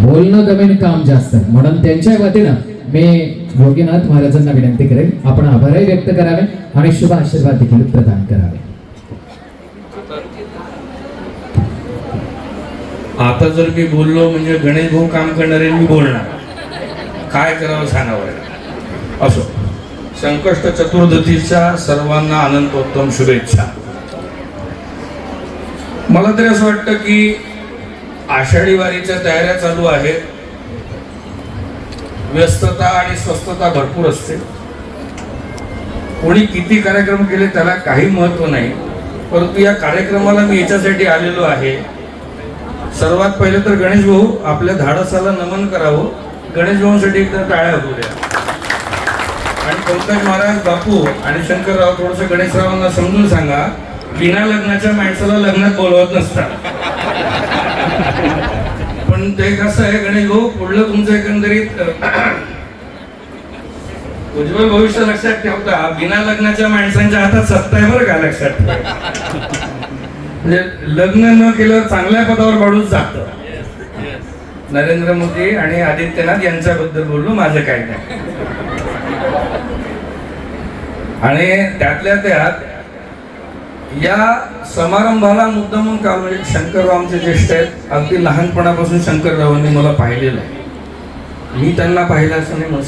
बोलणं कमी काम जास्त. म्हणून त्यांच्या वतीनं मी योगीनाथ महाराजांना विनंती करेन आपण आभारही व्यक्त करावे आणि शुभ आशीर्वाद देखील प्रदान करावे. आता जर मी बोललो म्हणजे गणेश भाऊ काम करणारे मी बोलणार. काय करावं सांगावं? असो. संकष्ट चतुर्दशीच्या सर्वांना आनंदोत्तम शुभेच्छा. मला तरी असं वाटतं की आषाढी वारीच्या तयाऱ्या चालू आहेत. व्यस्तता आणि स्वस्तता भरपूर असते. कोणी किती कार्यक्रम केले त्याला काही महत्त्व नाही. परंतु या कार्यक्रमाला मी याच्यासाठी आलेलो आहे. सर्वात पहिले तर गणेश भाऊ आपल्या धाडसाला नमन करावं. गणेश भाऊंसाठी एकदा टाळ्या होऊया आणि पंकज महाराज बापू आणि शंकरराव थोडस गणेशरावांना समजून सांगा. विना लग्नाच्या माणसाला लग्नात बोलवत नसतात. पण ते कसं आहे गणेश भाऊ पुढलं तुमचं एकंदरीत उज्ज्वल भविष्य लक्षात ठेवता बिना लग्नाच्या माणसांच्या हातात सत्ता आहे बरं का लक्षात म्हणजे लग्न न केल्यावर चांगल्या पदावर पडून जात. नरेंद्र मोदी आणि आदित्यनाथ यांच्याबद्दल बोललो माझं काय नाही. आणि त्यातल्या त्यात या समारंभाला मुद्दामून का म्हणजे शंकररावांचे ज्येष्ठ आहेत? अगदी लहानपणापासून शंकररावांनी मला पाहिलेलं आहे. मी त्यांना पाहिलं असं नाही म्हणू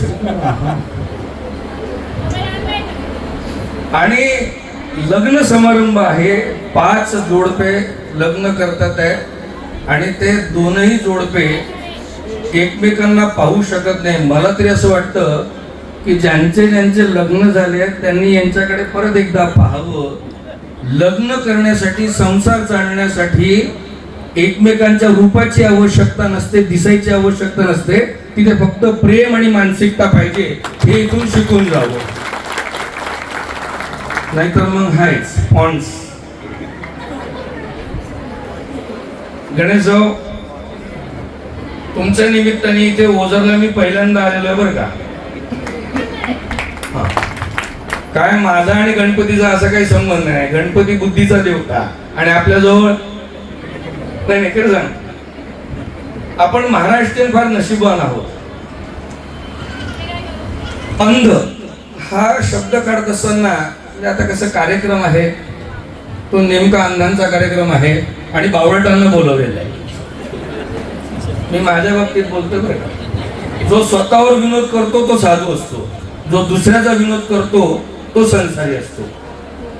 आणि लग्न समारंभ आहे. पाच जोडपे लग्न करतात आहे. आणि ते दोनही जोडपे एकमेकांना पाहू शकत नाही. मला तरी असं वाटतं की ज्यांचे ज्यांचे लग्न झाले आहेत त्यांनी यांच्याकडे परत एकदा पाहावं. लग्न करण्यासाठी संसार चालण्यासाठी एकमेकांच्या रूपाची आवश्यकता नसते दिसायची आवश्यकता नसते. तिथे फक्त प्रेम आणि मानसिकता पाहिजे हे इथून शिकून जावं. नाहीतर मग हायच फॉन्ट्स गणेश तुमच्या निमित्ताने इथे ओझरला मी पहिल्यांदा आलेलो आहे बरं का? काय माझा आणि गणपतीचा असा काही संबंध नाही. गणपती बुद्धीचा देवता. आणि आपल्याजवळ नाही नाही खरं सांग. आपण महाराष्ट्रीयन फार नशीबवान आहोत. अंध हा शब्द काढत असताना म्हणजे आता कसं कार्यक्रम आहे तो नेमका अंधांचा कार्यक्रम आहे आणि बावळटांना बोलवलेला आहे. मी माझ्या बाबतीत बोलतो बरं का. जो स्वतःवर विनोद करतो तो साधू असतो. जो दुसऱ्याचा विनोद करतो तो संसारी असतो.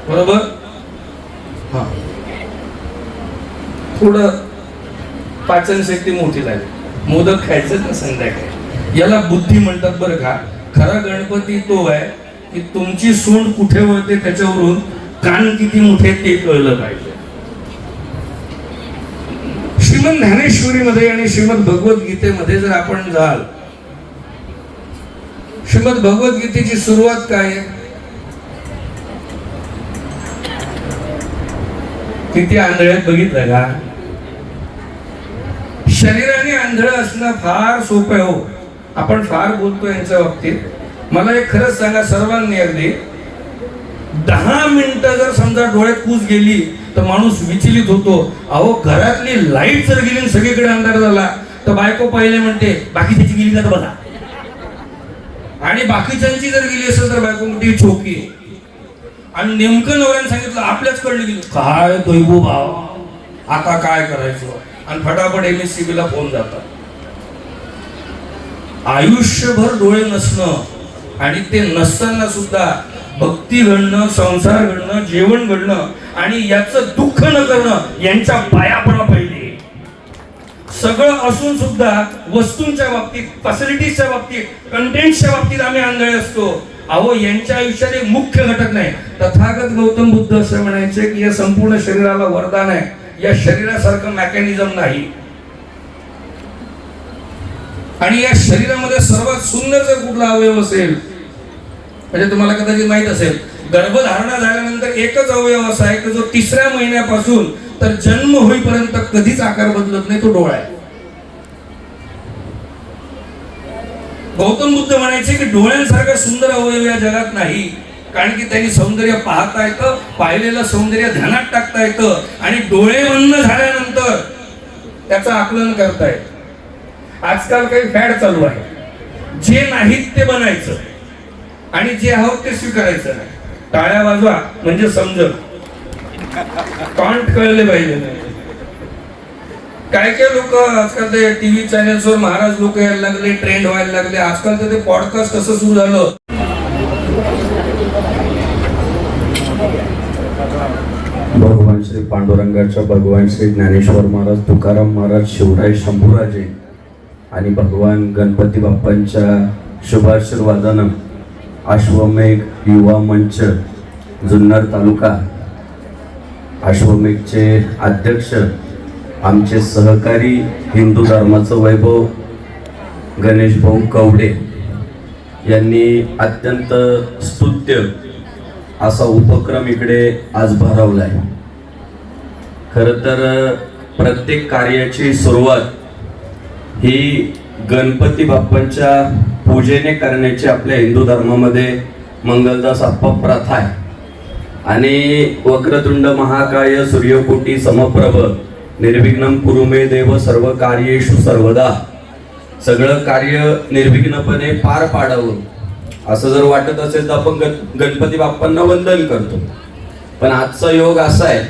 बरोबर? हा. थोडं पाचन शक्ती मोठी लागेल मोदक खायचं का संध्याकाळी? याला बुद्धी म्हणतात बरं का खरा गणपती तो आहे की तुमची सोंड कुठे वळते त्याच्यावरून कान किती मोठे ते कळलं पाहिजे. श्रीमद ज्ञानेश्वरीमध्ये आणि श्रीमद भगवद्गीतेमध्ये जर आपण जाल श्रीमद भगवद्गीतेची सुरुवात काय आहे? किती आंधळे बघितलं का? शरीराने आंधळ असणं फार सोपं आहे हो. आपण फार बोलतो यांच्या बाबतीत. मला एक खरंच सांगा सर्वांनी अगदी. दहा मिनिटं जर समजा डोळ्यात कूस गेली तर माणूस विचलित होतो. अहो घरातली लाइट जर गेली आणि सगळीकडे अंधार झाला तर बायको पहिले म्हणते बाकी त्याची गेली का तर बघा. आणि बाकीच्यांची जर गेली असेल तर बायको म्हणते छोकी आहे. आणि नेमकं नवऱ्याने सांगितलं आपल्याच कळलं गेलं काय दैवो भाव? आता काय करायचं? आणि फटाफट एम एस ला फोन जातात. आयुष्यभर डोळे नसणं आणि ते नसताना सुद्धा भक्ती घडणं संसार घडणं जेवण घडणं आणि याचं दुःख न करणं यांच्या पाया पडा पहिले. सगळं असून सुद्धा वस्तूंच्या बाबतीत फॅसिलिटीजच्या बाबतीत कंटेंटच्या बाबतीत आम्ही आंधळे असतो. अहो यांच्या आयुष्यात एक मुख्य घटक नाही. तथागत गौतम बुद्ध असं म्हणायचे की या संपूर्ण शरीराला वरदान आहे. या शरीरासारखं मेकॅनिझम नाही. आणि या शरीरामध्ये सर्वात सुंदर जर कुठला अवयव असेल म्हणजे तुम्हाला कदाचित माहीत असेल गर्भधारणा झाल्यानंतर एकच अवयव असा आहे की जो तिसऱ्या महिन्यापासून तर जन्म होईपर्यंत कधीच आकार बदलत नाही तो डोळा आहे. गौतम बुद्ध म्हणायचे की डोळ्यांसारखा सुंदर अवयव या जगात नाही. कारण की त्यांनी सौंदर्य पाहता येतं पाहिलेलं सौंदर्य ध्यानात टाकता येतं आणि डोळे बंद झाल्यानंतर त्याचं आकलन करता येतं. आजकाल काही फॅड चालू आहे. जे नाहीत ते बनायचं. आणि जे आहोत ते स्वीकारायचं नाही. टाळ्या वाजवा म्हणजे समजत कॉन्ट कळले पाहिजे. काय काय लोक आजकाल ते टीव्ही चॅनल्सवर महाराज लोक यायला लागले ट्रेंड व्हायला लागले. आजकाल तर ते पॉडकास्ट कसं सुरू झालं? भगवान श्री पांडुरंगाच्या भगवान श्री ज्ञानेश्वर महाराज तुकाराम महाराज शिवराय शंभूराजे आणि भगवान गणपती बाप्पांच्या शुभाशीर्वादानं अश्वमेघ युवा मंच जुन्नर तालुका अश्वमेघचे अध्यक्ष आमचे सहकारी हिंदू धर्माचं वैभव गणेश भाऊ कवडे यांनी अत्यंत स्तुत्य असा उपक्रम इकडे आज भरवला आहे खरं तर प्रत्येक कार्याची सुरुवात ही गणपती बाप्पांच्या पूजेने करण्याची आपल्या हिंदू धर्मामध्ये मंगलदास आप्पा प्रथा आहे. आणि वक्रतुंड महाकाय सूर्यकोटी समप्रभ निर्विघ्न कुरुमे देव सर्व कार्येषु सर्वदा. सगळं कार्य निर्विघ्नपणे पार पाडावं. असं जर वाटत असेल तर आपण गण- गणपती बाप्पांना वंदन करतो. पण आजचा योग असा आहे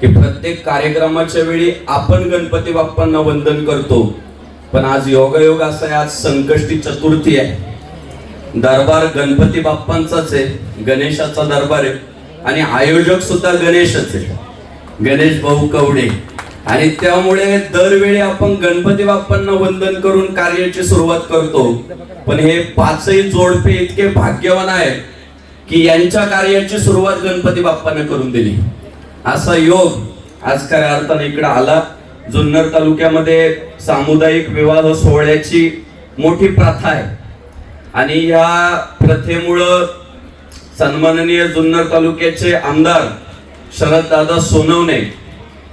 की प्रत्येक कार्यक्रमाच्या वेळी आपण गणपती बाप्पांना वंदन करतो. पण आज योगायोग असा आहे आज संकष्टी चतुर्थी आहे. दरबार गणपती बाप्पांचाच आहे गणेशाचा दरबार आहे. आणि आयोजक सुद्धा गणेशच आहे. गणेश भाऊ कवडे. आणि त्यामुळे दरवेळी आपण गणपती बाप्पांना वंदन करून कार्याची सुरुवात करतो. पण हे पाचही जोडपे इतके भाग्यवान आहेत की यांच्या कार्याची सुरुवात गणपती बाप्पाने करून दिली. असा योग आज खऱ्या अर्थाने इकडे आला. जुन्नर तालुक्यामध्ये सामुदायिक विवाह सोहळ्याची मोठी प्रथा आहे. आणि या प्रथेमुळं सन्माननीय जुन्नर तालुक्याचे आमदार शरददादा सोनवणे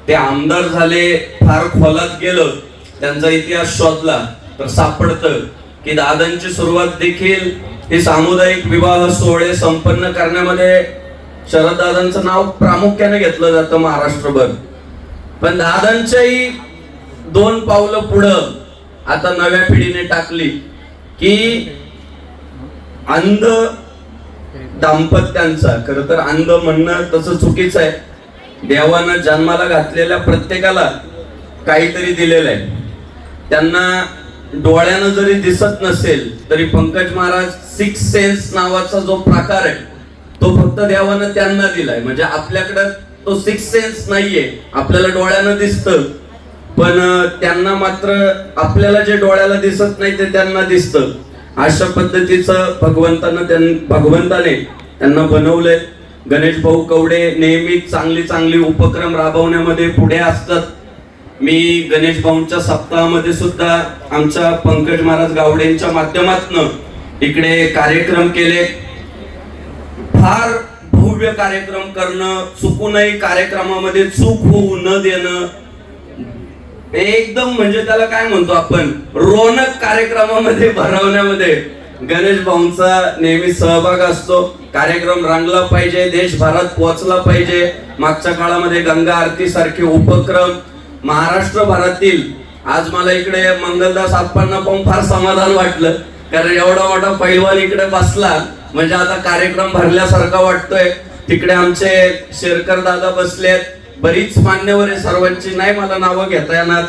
ते आमदार झाले फार खोलात गेलं त्यांचा इतिहास शोधला तर सापडतं की दादांची सुरुवात देखील हे सामुदायिक विवाह सोहळे संपन्न करण्यामध्ये शरददादांचं नाव प्रामुख्याने घेतलं जातं महाराष्ट्रभर. पण दादांच्याही दोन पावलं पुढं आता नव्या पिढीने टाकली की अंध दाम्पत्यांचा. खर तर अंध म्हणणं तसं चुकीचं आहे. देवानं जन्माला घातलेल्या प्रत्येकाला काहीतरी दिलेलं आहे. त्यांना डोळ्यानं जरी दिसत नसेल तरी पंकज महाराज सिक्स सेन्स नावाचा जो प्रकार आहे तो फक्त देवानं त्यांना दिलाय. म्हणजे आपल्याकडं तो सिक्स सेन्स नाहीये. आपल्याला डोळ्यानं दिसतं. पण त्यांना मात्र आपल्याला जे डोळ्याला दिसत नाही ते त्यांना दिसतं. अशा पद्धतीचं भगवंतानं त्यां भगवंताने त्यांना बनवलंय. गणेश भाऊ कवडे नेहमी चांगली चांगली उपक्रम राबवण्यामध्ये पुढे असतात. मी गणेश भाऊंच्या सप्ताहामध्ये सुद्धा आमच्या पंकज महाराज गावडेंच्या माध्यमातून इकडे कार्यक्रम केले. फार भव्य कार्यक्रम करणं चुकूनही कार्यक्रमामध्ये चूक होऊ न देणं एकदम म्हणजे त्याला काय म्हणतो आपण? रोनक कार्यक्रमामध्ये भरवण्यामध्ये. गणेश भाऊंचा नेहमी सहभाग असतो. कार्यक्रम रंगला पाहिजे देशभरात पोहोचला पाहिजे. मागच्या काळामध्ये गंगा आरती सारखे उपक्रम. महाराष्ट्रभरातील आज मला इकडे मंगलदास आप्पांना पाहून फार समाधान वाटलं. कारण एवढा मोठा पैलवान इकडे बसला म्हणजे आता कार्यक्रम भरल्यासारखा वाटतोय. तिकडे आमचे शेरकर दादा बसलेत. बरीच मान्यवर आहे सर्वांची. नाही मला नावं घेता येणार.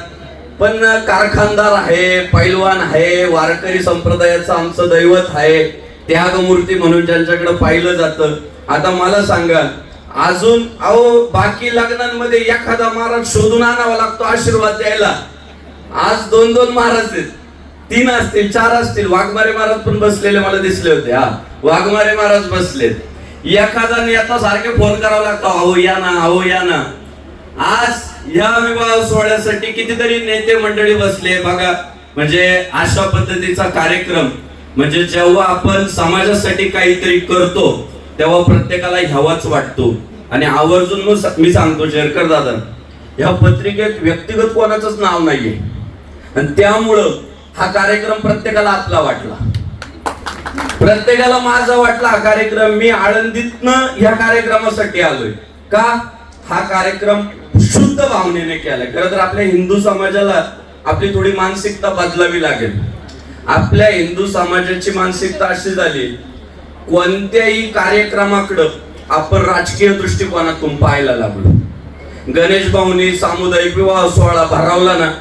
पण कारखानदार आहे पैलवान आहे वारकरी संप्रदायाचं आमचं दैवत आहे. त्यागमूर्ती म्हणून ज्यांच्याकडे पाहिलं जातं. आता मला सांगा अजून अहो बाकी लग्नांमध्ये एखादा महाराज शोधून आणावा लागतो आशीर्वाद द्यायला. आज दोन दोन महाराज आहेत. तीन असतील चार असतील. वाघमारे महाराज पण बसलेले मला दिसले होते हा. वाघमारे महाराज बसलेत. एखादा नेता सारखे फोन करावा लागतो अहो या ना अहो या ना. आज या विवाह सोहळ्यासाठी कितीतरी नेते मंडळी बसले. बघा म्हणजे अशा पद्धतीचा कार्यक्रम म्हणजे जेव्हा आपण समाजासाठी काहीतरी करतो तेव्हा प्रत्येकाला ह्यावाच वाटतो. आणि आवर्जून मग मी सांगतो शेरकर दादा ह्या पत्रिकेत व्यक्तिगत कोणाचंच नाव नाहीये. आणि त्यामुळं हा कार्यक्रम प्रत्येकाला आपला वाटला. प्रत्येकाला माझा वाटला हा कार्यक्रम मी आळंदीतनं ह्या कार्यक्रमासाठी आलोय. का? हा कार्यक्रम शुद्ध भावनेने केलाय. खरं तर आपल्या हिंदू समाजाला आपली थोडी मानसिकता बदलावी लागेल. आपल्या हिंदू समाजाची मानसिकता अशी झाली कोणत्याही कार्यक्रमाकडं आपण राजकीय दृष्टिकोनातून पाहायला लागलो. गणेश भाऊनी सामुदायिक विवाह सोहळा भरवला ना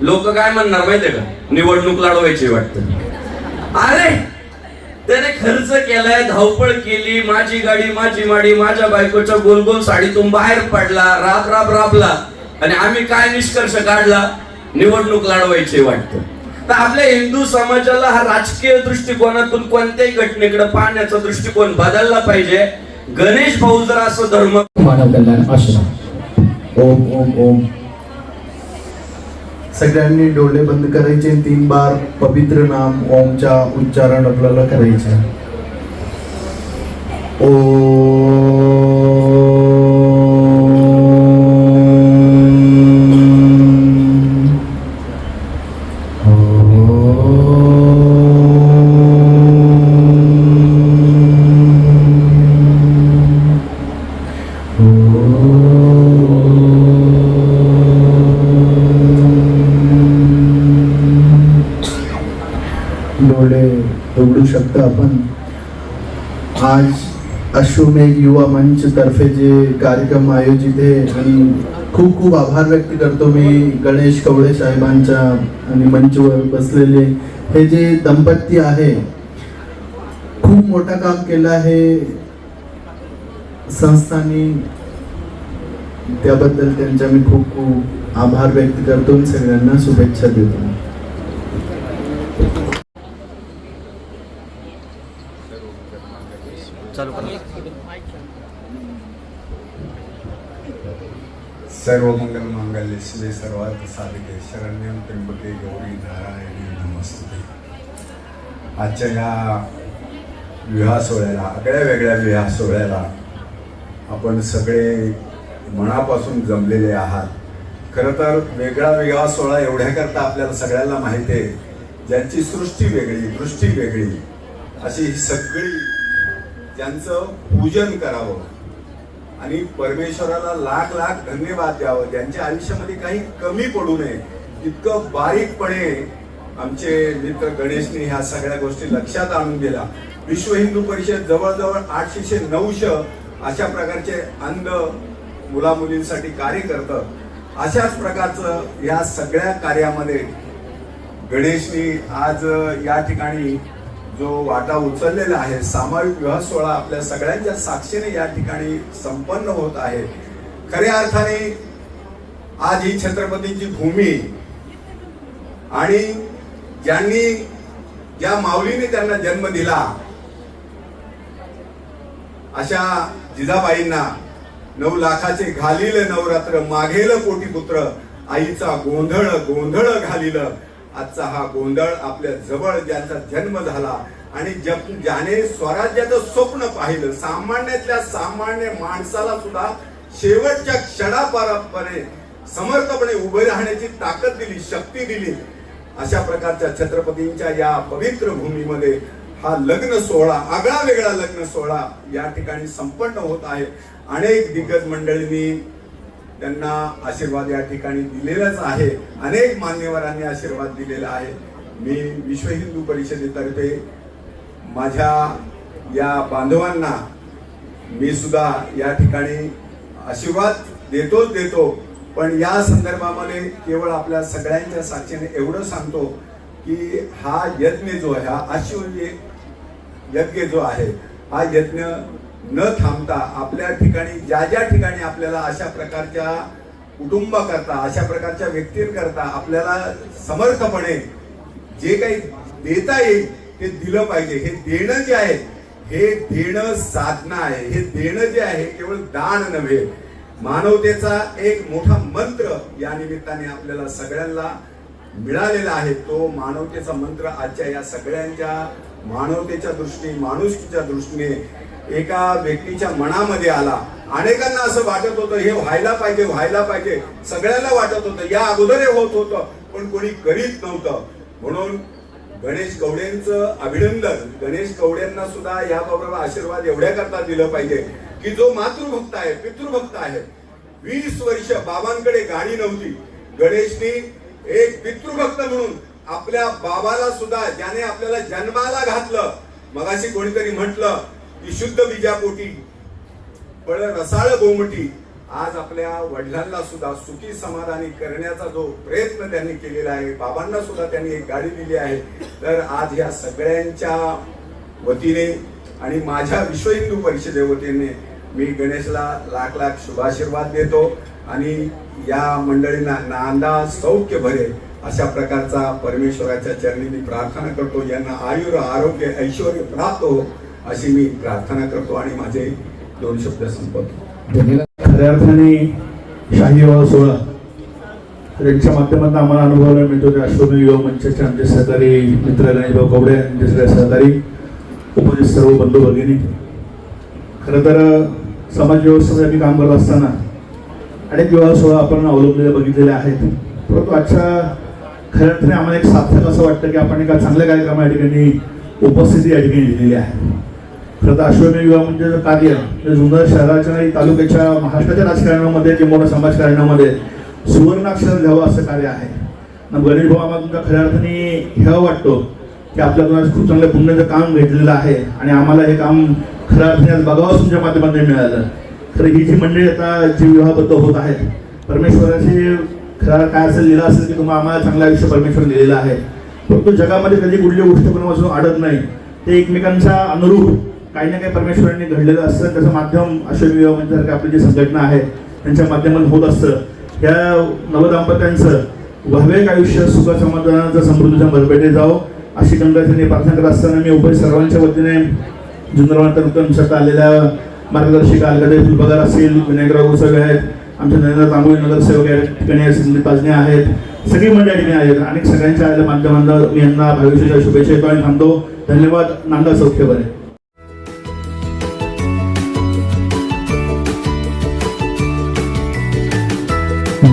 लोक काय म्हणणार माहितीये का? निवडणूक लढवायची वाटतं. अरे! त्याने खर्च केलाय धावपळ केली माझी गाडी माझी माडी माझ्या बायकोच्या गोल गोल साडीतून बाहेर पडला राब राब राबला. आणि आम्ही काय निष्कर्ष काढला? निवडणूक लढवायची वाटतं. तर आपल्या हिंदू समाजाला हा राजकीय दृष्टिकोनातून कोणत्याही घटनेकडे पाहण्याचा दृष्टिकोन बदलला पाहिजे. गणेश भाऊ जर असं धर्म मानव कल्याण ओम ओम ओम. सगळ्यांनी डोळे बंद करायचे तीन बार पवित्र नाम ओमच्या उच्चारण आपल्याला करायचे. ओ स्नेह युवा मंच तर्फे जे कार्यक्रम आयोजित आहे आणि खूप खूप आभार व्यक्त करतो मी गणेश कवळे साहेबांच्या आणि मंचवर बसलेले. हे जे दंपती आहे खूप मोठं काम केलं आहे संस्थांनी. त्याबद्दल त्यांच्या मी खूप खूप आभार व्यक्त करतो आणि सगळ्यांना शुभेच्छा देतो. सर्व मंगल मांगल्य शिवे सर्वार्थ साधिके शरण्यम त्र्यंबके गौरी नारायणी नमस्ते. आजच्या या विवाह सोहळ्याला आगळ्या वेगळ्या विवाह सोहळ्याला आपण सगळे मनापासून जमलेले आहात. खरं तर वेगळा विवाह सोहळा एवढ्याकरता आपल्याला सगळ्यांना माहिती आहे ज्यांची सृष्टी वेगळी दृष्टी वेगळी अशी सगळी ज्यांचं पूजन करावं आणि परमेश्वराला लाख लाख धन्यवाद द्यावं. ज्यांच्या आयुष्यामध्ये काही कमी पडू नये इतकं बारीकपणे आमचे मित्र गणेशने ह्या सगळ्या गोष्टी लक्षात आणून दिला विश्व हिंदू परिषद जवळजवळ आठशे नऊशे अशा प्रकारचे अंध मुला मुलींसाठी कार्य करतं. अशाच प्रकारचं या सगळ्या कार्यामध्ये गणेशनी आज या ठिकाणी जो वाटा उचललेला आहे सामायिक विवाह सोहळा आपल्या सगळ्यांच्या साक्षीने या ठिकाणी संपन्न होत आहे. खऱ्या अर्थाने आज ही छत्रपतींची भूमी आणि ज्यांनी ज्या माऊलीने त्यांना जन्म दिला अशा जिजाबाईंना नऊ लाखाचे घालील नवरात्र मागेल कोटी पुत्र आईचा गोंधळ गोंधळ घालील आजचा हा गोंधळ आपल्या जवळ ज्यांचा जन्म झाला आणि जप- ज्याने स्वराज्याचं स्वप्न पाहिलं सामान्यातल्या सामान्य माणसाला सुद्धा शेवटच्या क्षणापर्यंत समर्थपणे उभे राहण्याची ताकद दिली शक्ती दिली. अशा प्रकारच्या छत्रपतींच्या या पवित्र भूमीमध्ये हा लग्न सोहळा आगळा वेगळा लग्न सोहळा या ठिकाणी संपन्न होत आहे. अनेक दिग्गज मंडळींनी त्यांना आशीर्वाद या ठिकाणी दिलेलाच आहे. अनेक मान्यवरांनी आशीर्वाद दिलेला आहे. मी विश्व हिंदू परिषदेतर्फे माझ्या या बांधवांना मी सुद्धा या ठिकाणी आशीर्वाद देतोच देतो. पण या संदर्भामध्ये केवळ आपल्या सगळ्यांच्या साक्षीने एवढं सांगतो की हा यज्ञ जो आहे हा अश्व यज्ञ जो आहे हा यज्ञ न थांबता आपल्या ठिकाणी ज्या ज्या ठिकाणी आपल्याला अशा प्रकारच्या कुटुंबाकरता अशा प्रकारच्या व्यक्तींकरता आपल्याला समर्थपणे जे काही देता येईल ते दिलं पाहिजे. हे देणं जे आहे हे देणं साधना आहे. हे देणं जे आहे केवळ दान नव्हे. मानवतेचा एक मोठा मंत्र या निमित्ताने आपल्याला सगळ्यांना मिळालेला आहे. तो मानवतेचा मंत्र आजच्या या सगळ्यांच्या मानवतेच्या दृष्टीने माणुसकीच्या दृष्टीने एका व्यक्तीच्या मनामध्ये आला. अनेकांना असं वाटत होतं हे व्हायला पाहिजे व्हायला पाहिजे. सगळ्यांना वाटत होतं या अगोदर हे होत होतं. पण कोणी करीत नव्हतं. म्हणून गणेश कवडेंचं अभिनंदन गणेश कवडेंना सुद्धा याबरोबर आशीर्वाद एवढ्या करता दिलं पाहिजे की जो मातृभक्त आहे पितृभक्त आहे. वीस वर्ष बाबांकडे गाडी नव्हती. गणेशनी एक पितृभक्त म्हणून आपल्या बाबाला सुद्धा ज्याने आपल्याला जन्माला घातलं मगाशी कोणीतरी म्हटलं की शुद्ध बीजापोटी फळ रसाळ गोमटी आज आपल्या वडिलांना सुद्धा सुखी समाधानी करण्याचा जो प्रयत्न त्यांनी केलेला आहे बाबांना सुद्धा त्यांनी एक गाडी दिली आहे तर आज या सगळ्यांच्या वतीने आणि माझ्या विश्व हिंदू परिषदे वतीने मी गणेशला लाख लाख शुभाशीर्वाद देतो आणि या मंडळींना नांदा सौख्य भरे अशा प्रकारचा परमेश्वराच्या चरणी मी प्रार्थना करतो. यांना आयुर आरोग्य ऐश्वर प्राप्त हो. अशी मी प्रार्थना करतो आणि माझे दोन शब्द संपवतो. खऱ्या अर्थाने शाही विवाह सोहळा त्यांच्या माध्यमातून आम्हाला अनुभवायला मिळतो. ते अश्वमेध युवा मंचाचे आमचे सहकारी मित्र गणेशभाऊ कवडे आमचे सगळे सहकारी उपस्थित सर्व बंधू भगिनी. खरं तर समाज आम्ही काम करत असताना अनेक विवाह सोहळा आपण अवलंबलेले बघितलेले आहेत. परंतु आजच्या खऱ्या अर्थाने आम्हाला एक सार्थक असं वाटतं की आपण एका चांगल्या कार्यक्रमा या ठिकाणी उपस्थिती या ठिकाणी दिलेली आहे. खरं तर अश्वमेध विवाह म्हणजे जे कार्य हे जुन्नर शहराच्या आणि तालुक्याच्या महाराष्ट्राच्या राजकारणामध्ये किंवा समाजकारणामध्ये सुवर्णाक्षर घ्यावं असं कार्य आहे. गणेश भाऊ आम्हाला तुमच्या खऱ्या अर्थाने हेवा वाटतो की आपल्याकडून आज खूप चांगल्या पुण्याचं काम घेतलेलं आहे आणि आम्हाला हे काम खऱ्या अर्थाने आज बघावं तुमच्या माध्यमातून मिळालं. खरं ही जी मंडळी आता जी विवाहबद्ध होत आहे परमेश्वराची खरं काय असेल लिहिलं असेल की तुम्हाला आम्हाला चांगलं आयुष्य परमेश्वर दिलेलं आहे. परंतु जगामध्ये कधी कुठली गोष्ट कोणापासून अडत नाही ते एकमेकांच्या अनुरूप काही ना काही परमेश्वरांनी घडलेलं असतं. त्याचं माध्यम अशोक विवाह म्हणजे आपली जी संघटना आहे त्यांच्या माध्यमातून होत असतं. या नवदांपत्यांचं वाहवेक आयुष्य सुख समाधानाचं समृद्धीच्या भरपेटे जावं. अशी गंगाधरने प्रार्थना करत असताना मी उभय सर्वांच्या वतीने जुन्नरवाड तालुक्यात आलेल्या मार्गदर्शिका अलगदे फुलबगार असतील विनायकराव गोसावे आहेत आमच्या नरेंद्र तांबोळी नगरसेवक या ठिकाणी संदीप आहेत. सगळी मंडळी ठिकाणी आहेत. अनेक सगळ्यांच्या आलेल्या माध्यमांना मी यांना भविष्याच्या शुभेच्छा देतो आणि थांबतो. धन्यवाद. नांदा सौख्य बरे